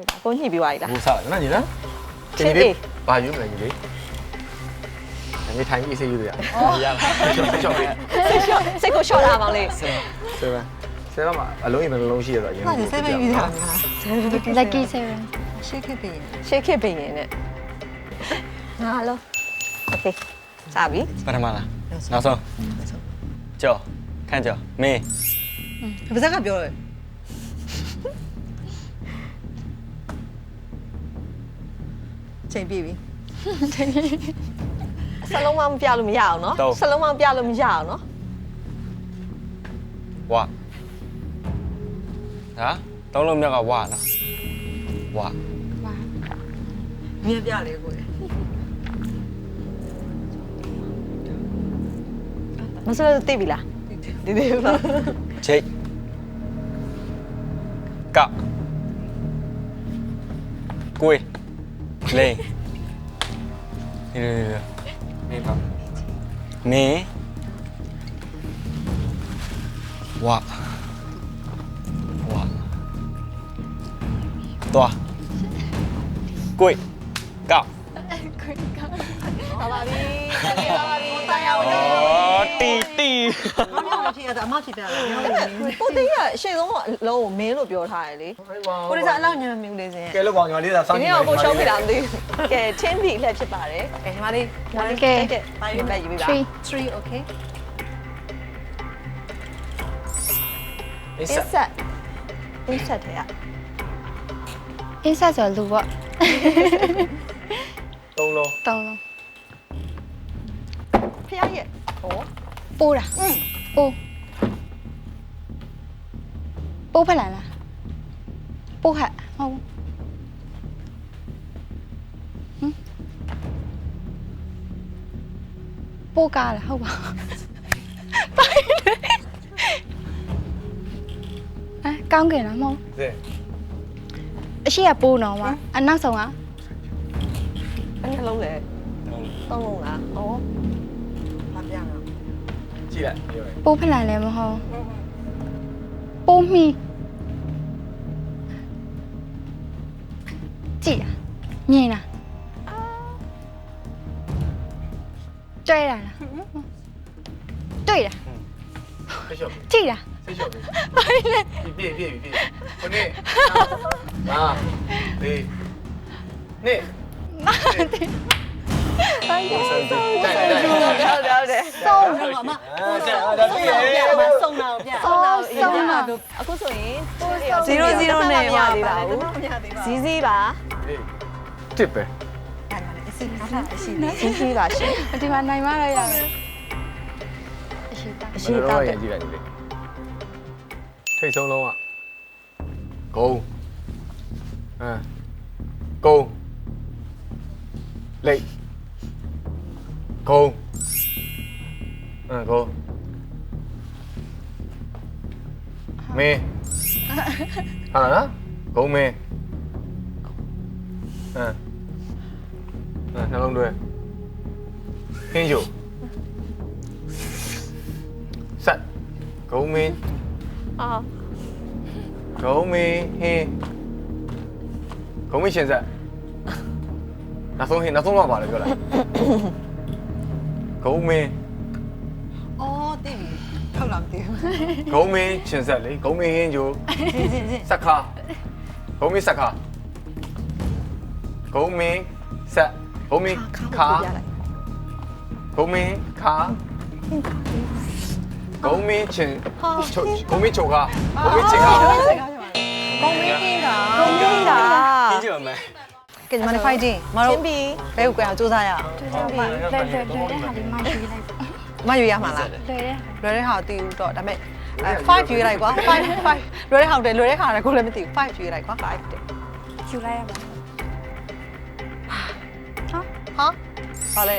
ပြီလားကိုညှိပြီးသွားပြီလားဘူးစားနော်ညီလားချစ်သေးဘာယူမလဲညီလေးအမေထိုင်ပြီးအစေးယူရအောင်ရပါချော့ချော့လေးစိတ်ကိုရှော့လာပါလေဆယ်ဆယ်ပါဆယ်ပါမှာအလုံးအိမ်နှလုံးရှိရဆိုအရင်ကဆယ်ပဲယူတာဆယ်ပဲ lucky seven shake it ပေး shake it ပေးရင်နဲ့ငါလုံး okay စပြီပထမလားနောက်ဆုံးကျော်ခန့်ကျော်မင်းဘာစကားပြောလဲ က်ကပြောတယ်ချိန်ပြီပြီစလုံးမမပြလို့မရအောင်နော်စလုံးမပြလို့မရအောင်နော်ဝါဟာသုံးလုံးမြောက်ကဝါနော်ဝါမြင်ပြလေကိုယ်မစလို့သိပြီလားဒီဒီလားချိတ်ကကိုယ် လိန်ဒီလိုလိုမင်းပါမင်းဝါဝါတော့ကိုယ်ကပါပါပြီပါပါပြီတာယာဝင်အော် တီတီဘာမှမဖြစ်ရတာအမဖြစ်ပြတယ်ညောင်းနေကိုတေးကအရှိဆုံးအလုံးကိုမင်းလို့ပြောထားတယ်လေကိုရီးစားအလောက်ညံမမြူလေးစင်ကဲလို့ကောင်ညီမလေးသာစောဒီင့်ကြနေ့ည့်တော့ကိုရှုံးပြီလားမသိဘူးကဲချင်းပြီလက်ဖြစ်ပါတယ်ကဲညီမလေးကဲကဲဒီဘက်ယူပြီပါ3 3 okay အေးအဆက်င်းဆက်အင်းဆက်တဲ့ကအင်းဆက်ဆိုလူပေါ့ ပိုးတာပိုးပိုးဖက်လာလားပိုးခတ်ဟုတ်ဘူးဟမ်ပိုးကားလားဟုတ်ပါပိုင်းလေအဲကောင်းကင်လားမဟုတ်ဆယ်အရှိကပိုးနော်မအနောက်ဆုံးကအဲ့နှလုံးလေသုံးလုံးလားဟောဘာပြနော် ကြည့်လိုက်ပြောရပိုးဖက်လာလည်းမဟုတ်ပိုးမီကြည့်လားမြင်လားတွေ့လားလားတွေ့လားဆက်လျှော့ကြည့်လားဆက်လျှော့ပြီပြည့်ပြည့်ပြည့်ခုနှစ်ဟာလေးနှစ်တိုင်း တိုင်းဆုံးဆုံးတိုက်လိုက်တိုက်ဟုတ်တယ်ဟုတ်တယ်ဆုံးတော့အမအဲဆက်ဒါပြည့်ရဲ့အမဆုံးတော့ပြဆုံးတော့ဆုံးတော့အခုဆိုရင်00နဲ့ရသေးပါဘူးမရသေးပါဇီးဇီးပါတစ်ပဲအဲ့ဒါလည်းအစီအစဉ်အစီလေးဇီးဇီးပါရှင်ဒီမှာနိုင်မရရမယ်အရှိတာအရှိတောက်ရတဲ့င်ကြည့်လိုက်လေထိတ်ဆုံးလုံးကဂုံအဲဂုံလိတ် ဂုံအဲဂုံမင်းဟာလားဂုံမင်းအဲအဲနှလုံးတွဲဟင်းကျိုဆက်ဂုံမင်းအာဂုံမင်းဟင်းဂုံမင်းရှင်ဆ က်နောက်ဆုံးဟင်းနောက်ဆုံးတော့ပါလေပြောလိုက်ဂုံမင်းအော်တည်ပြီဟုတ်လားမသိဘူးဂုံမင်းရှင်ဆက်လေဂုံမင်းဟင်းကျိုစီစီစီစက်ခါဂုံမင်းစက်ခါဂုံမင်းဆက်ဂုံမင်းခါဂုံမင်းခါဂုံမင်းချင်းချိုဂုံမင်းချိုခါဂုံမင်းချင်ခါကောင်းမင်းင်းတာဘုံကြီးတာဟင်းကြော်မယ် ကဲညီမလေး fighting မချတို့င်းပြီဘဲကိုကြအောင်စူးစမ်းရအောင်လွယ်လွယ်လွယ်တဲ့ဟာလေးမှယူလိုက်ပေါ့မယူရမှာလားလွယ်တဲ့လွယ်တဲ့ဟာကိုတည်ဘူးတော့ဒါပေမဲ့အဲ5ယူလိုက်ကွာ5 5လွယ်တဲ့ဟာကိုလွယ်တဲ့ဟာလည်းကိုလည်းမသိဘူး5ယူလိုက်ကွာ5တဲ့ယူလိုက်ရမှာဟာဟာဘာလဲ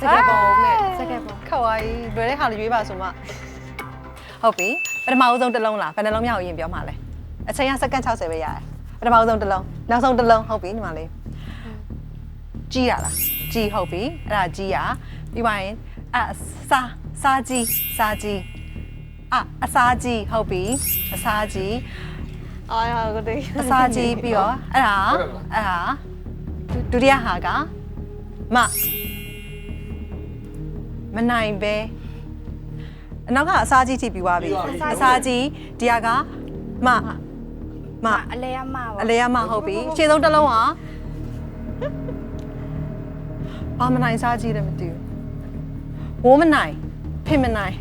စကပုံနဲ့စကက်ပေါ့ခက်သွားပြီလွယ်တဲ့ဟာလေးရွေးပါဆိုမှဟုတ်ပြီပထမဦးဆုံးတစ်လုံးလားဘယ်နှလုံးမြောက်ရင်ပြောမှာလဲအချိန်ကစက္ကန့်60ပဲရတယ်ပထမဦးဆုံးတစ်လုံးနောက်ဆုံးတစ်လုံးဟုတ်ပြီညီမလေး ကြီးရလားကြီးဟုတ်ပြီအဲ့ဒါကြီးရပြီးပါရင်အစားစားကြီးစားကြီးအအစားကြီးဟုတ်ပြီအစားကြီးအာရကိုတေးအစာကြီးပြီးတော့အဲ့ဒါအဲ့ဒါဒုတိယဟာကမမနိုင်ပဲအနောက်ကအစာကြီးထိပြီးသွားပြီအစာကြီးဒီဟာကမမအလဲရမပါအလေရမဟုတ်ပြီရှင်းဆုံးတစ်လုံးဟာ ဘာမနိုင်စားကြည့်တယ်မသိဘူးဝိုးမနိုင်ဖေမနိုင်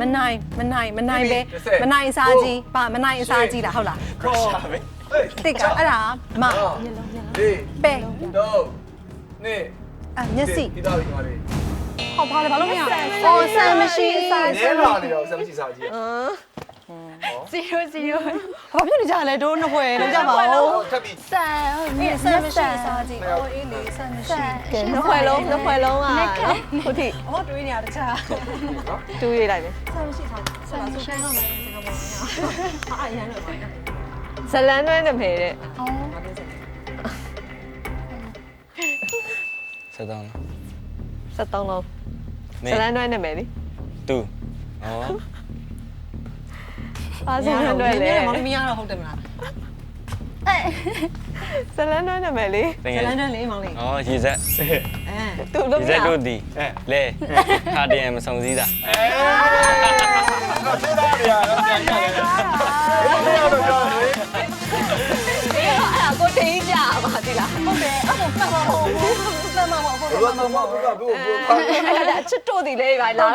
မနိုင်မနိုင်မနိုင်ပဲမနိုင်စားကြည့်ဘာမနိုင်စားကြည့်တာဟုတ်လားကောတိတ်ကအဲ့ဒါမဒီပဲတော့နေအမျက်စိဒီသားပြီးသွားတယ်ဟောဘာလဲဘာလို့မရအော်ဆန်မရှိစားနဲလာနေတော့စမ်းကြည့်စားကြည့် 0 0ဘာဖြစ်နေကြလဲတို့နှစ်ဖွဲ့လုံးကြပါဦးထပ်ပြီးဆန်အေးဆန်မရှိစားကြည့်အော်အေးလေဆန်မရှိကဲနှစ်ခွဲလုံးနှစ်ခွဲလုံးอ่ะနော်ဟုတ်ပြီဟောတွေးနေရတခြားတူးရလိုက်မယ်ဆန်မရှိစားဆန်မရှိတော့မယ်စကားပေါ်မရအာအရန်လို့ပါဇလန်တွဲနာမည်တဲ့ဆက်တော့နော်73လုံးနေဇလန်တွဲနာမည်လေတူဩ ပါဇလန်တွဲလေမောင်မီးရတော့ဟုတ်တယ်မလားဇလန်တွဲနာမည်လေတကဇယ်လန်တွန်းလေးမောင်လေးဩရေဆက်အဲတူလို့ရေမဆက်ရတို့ဒီလဲခါတည်းမဆောင်စည်းတာတော့သေးတာရတော့ပြန်ရတယ်ဘယ်လိုတော့ပြောလဲအဲ့ဒါကိုတေးကြပါတိလားဟုတ်တယ်အဲ့ဒါပတ်ပါဟုတ်ဘူးပတ်ပါဟုတ်ဘူးဘယ်လိုမှမဟုတ်ဘူးဘူးဘူးဖားအဲ့ဒါချစ်တို့ဒီလေးပါလား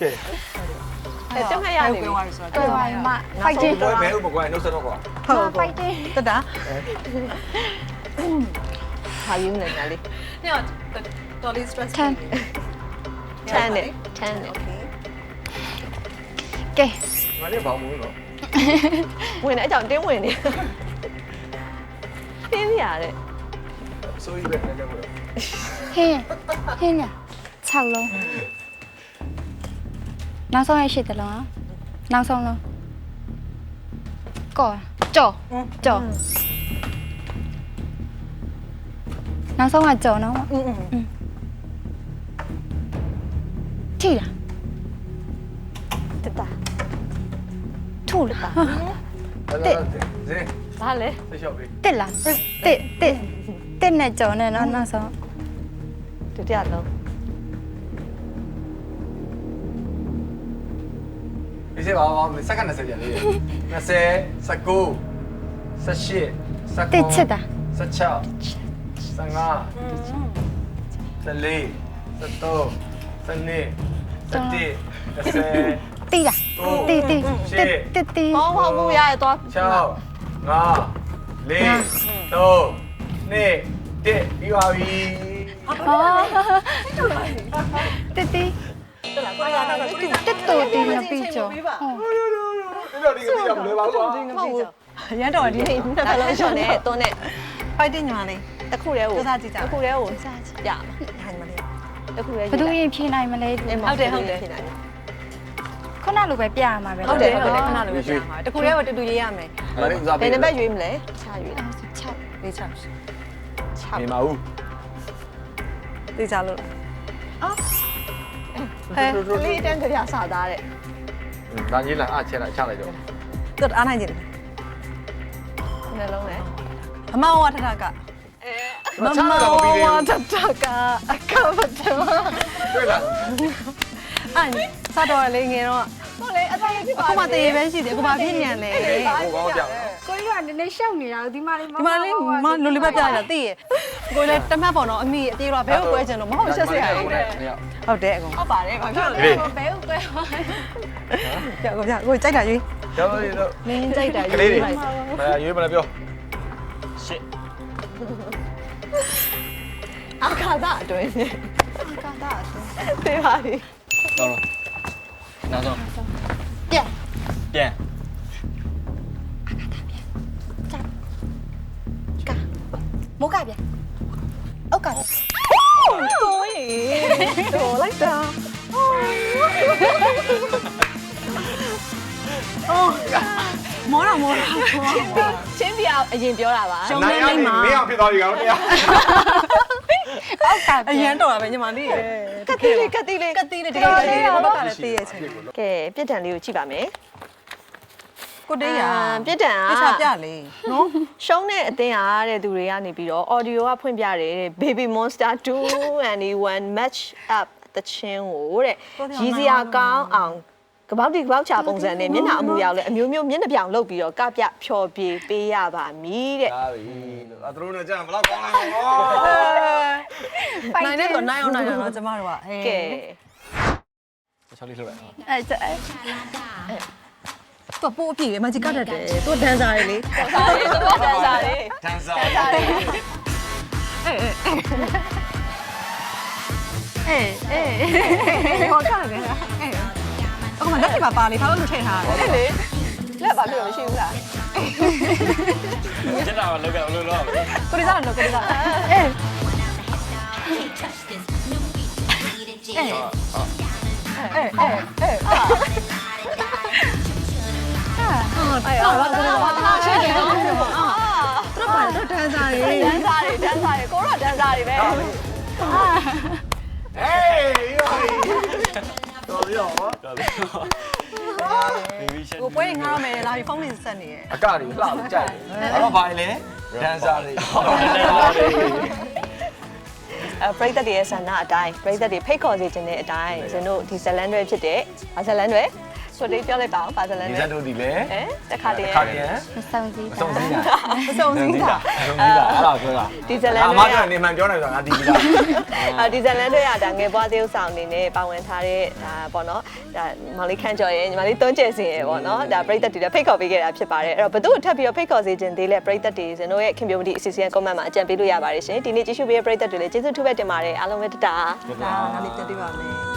ကဲ ကျောက်ခက်ရနေပြီကွယ်ဝါရီမ fighting ဘယ်ဘယ်ဥပကွာနှုတ်ဆက်တော့ကွာဟုတ် fighting တတာဟာယူနေတာလေညတော်လေး stress 10 10 10 okay ကဲငါလည်းဘောင်းမိုးတော့ဝင်တဲ့အကြောင်းတင်းဝင်နေတင်းရတဲ့ဆိုရည်ပဲလည်းလည်းဟင်းဟင်းညာ6လုံး နောက်ဆုံးရရှိတယ်လုံးနောက်ဆုံးလုံးကောကြော်ကြော်နောက်ဆုံးကကြော်နော်อืมထိလားတတာထုလားအဲ့ဒါဇင်းဘာလဲဆက်လျှောက်ပြီတက်လားတက်တက်တက်နဲ့ကြော်နဲ့နော်နောက်ဆုံးဒုတိယလုံး ဒီစေပါဘာစက္ကန့်20ပြန်လေး20 19 18တက်ချစ်တာ16 15 14 13 14 15တီးလားတီးတီးတက်တက်တီးဟောဟောမှုရရတော့16 5 4 3 2 1ပြီးပါပြီတက်တီးတက်လာကိုရ တာကိုတက်တူတီးမပြီးကြော်ဟုတ်ဒီတော့ဒီကပြမလဲပါကွာဟုတ်ဘူးရန်တော်ဒီနေ့နှစ်ဖက်လုံးရှော့နေတွန်းနေ fighting ညီမလေးတစ်ခုတည်းကိုစူးစမ်းကြည့်ကြတစ်ခုတည်းကိုစားချင်ရဟာညီမလေးတစ်ခုတည်းဘသူရင်ဖြေနိုင်မလဲဟုတ်တယ်ဟုတ်တယ်ခုနလိုပဲပြရမှာပဲဟုတ်တယ်ဟုတ်တယ်ခဏလိုပဲကြာမှာတခုတည်းကတူတူရေးရမယ်မလေးဦးစားဘပေးယ်နံပါတ်ရွေးမလဲချရွေးလား6လေးချောက်နေမဦးသေးချလို့ ဟဲ့ကလေးတန်းကြပြစာသားတဲ့ဒါကြီးလာအချက်လိုက်ချလိုက်တော့သူအားနိုင်ကြတယ်နှလုံးနဲ့အမောဝါထထကမမဝါထထကအကမတမတွေ့လားအဲ့စတော့လေးငယ်တော့ဟုတ်လေအတိုင်းဖြစ်ပါအခုမှတရေပဲရှိတယ်အခုမှပြည့်ညံလေဟိုကောင်းပြောင်း ကိုကြီးကနည်းနည်းရှောက်နေတာဒီမှာလေးဒီမှာလေးမလိုလေးပဲပြရတာသိရကိုလည်းတမတ်ပေါ့နော်အမိအပြေတော့ဘဲကိုကွဲချင်တော့မဟုတ်ရှက်စရာကြီးဟုတ်တယ်အကုန်ဟုတ်ပါတယ်ဘာဖြစ်လဲဟေးဘဲဥကွဲပြကိုပြကိုကြိုက်တာရွေးကျောင်းလေးတော့မင်းကြိုက်တာကလေးတွေမရွေးမလားပြောရှစ်အခါသားအတွင်းနဲ့ကာတာသိပါပြီတော့နောက်ဆုံးပြန်ပြန် မိုးကပြန်အောက်ကကိုရေတော်လိုက်တာမောတာမောတာချင်းပြအရင်ပြောတာပါရှုံးနိုင်ရနေမင်းအောင်ဖြစ်သွားပြီကောင်တရားအောက်ကအရန်တော်တာပဲညီမလေးရဲ့ကတိလေးကတိလေးကတိလေးတကယ်ကတိလေးဘက်ကလည်းတေးရဲ့ချင်း ကဲပြစ်ဒဏ်လေးကိုကြည့်ပါမယ် ကိုတေးရပြစ်ဒဏ်တခြားပြကလေနော်ရှုံးတဲ့အသင်းအားတဲ့သူတွေကနေပြီးတော့ audio ကဖွင့်ပြတယ်တဲ့ Baby Monster 2 and one match up တချင်းကိုတဲ့ရည်စရာကောင်းအောင်ကပောက်ဒီကပောက်ချပုံစံနဲ့မျက်နှာအမူအရာကိုလည်းအမျိုးမျိုးမျက်နှာပြောင်လုပ်ပြီးတော့ကပြဖြော်ပြပေးရပါမည်တဲ့ဒါပြီလို့အသတို့နဲ့ကြာဘယ်တော့ကောင်းလဲဟောနိုင်တဲ့ဆိုနိုင်အောင်နိုင်အောင်တော့ကျမတို့ကဟဲ့ကဲချောင်းလေးလှုပ်လိုက်အဲ့ကျအဲ့ သူကပိုးအပြည့်ပဲမကြီးကတ်တတ်တယ်သူကဒန်ဆာတွေလေစားရတော့တန်းစားလေးတန်းစားစားလေးအေးအေးဟောကတယ်အဲ့အခုမှလက်ပြပါပါလေဘာလို့မထည့်ထားလဲလေလက်ပါပြောမရှိဘူးလားကျန်တာလောက်ကလို့လို့ကိုရီးစားလို့ကိုရီးစားအေးအေးအေးအေး အဲ့တော့ဘာသာဘာသာချစ်တယ်နော်သူတို့ပါတော့ဒန်ဆာတွေတန်းစားတွေတန်းစားတွေကိုတော့တန်းစားတွေပဲဟေးရောတော်ရော baby shark ကိုပွဲငားမယ်လာပြီးဖုန်းလေးဆက်နေရအကတွေလှလို့ကြိုက်တယ်အဲ့တော့ဘာလဲဒန်းစားတွေအဲပရိသတ်တွေရဲ့ဆန္ဒအတိုင်းပရိသတ်တွေဖိတ်ခေါ်စေခြင်းတဲ့အတိုင်းဇင်တို့ဒီဇလန်တွေဖြစ်တဲ့ဘာဇလန်တွေ ဆိုလေးပြောလိုက်ပါအောင်ဘာဇလန်ဒီတွေဇက်တို့ဒီလေအဲတခါတည်းခါပြန်မဆောင်စည်းမဆုံးသေးတာမစုံစည်းတာမဆုံးသေးတာအဲ့ဒါပြောတာဒီဇလန်အတွေမကနေမှန်ပြောနေဆိုတာငါဒီပြီလားအဲဒီဇလန်တွေကဒါငယ်ပွားသေးဥဆောင်အနေနဲ့ပါဝင်ထားတဲ့ဒါပေါ့နော်ဒါမောင်လေးခန့်ကျော်ရဲ့ညီမလေးတွန်းကျယ်စင်ရဲ့ပေါ့နော်ဒါပရိသတ်တွေလည်းဖိတ်ခေါ်ပေးခဲ့တာဖြစ်ပါတယ်အဲ့တော့ဘသူ့ကိုထပ်ပြီးတော့ဖိတ်ခေါ်စေခြင်းသေးလဲပရိသတ်တွေဇင်တို့ရဲ့ခင်ဗျူမတီအစီအစဉ်ကွန်မန့်မှာအကြံပေးလို့ရပါတယ်ရှင်ဒီနေ့ကြည့်ရှုပေးတဲ့ပရိသတ်တွေလည်းကျေးဇူးထူးပဲတင်ပါတယ်အားလုံးပဲတတာ ဒါငါလေးတက်ပြပါမယ်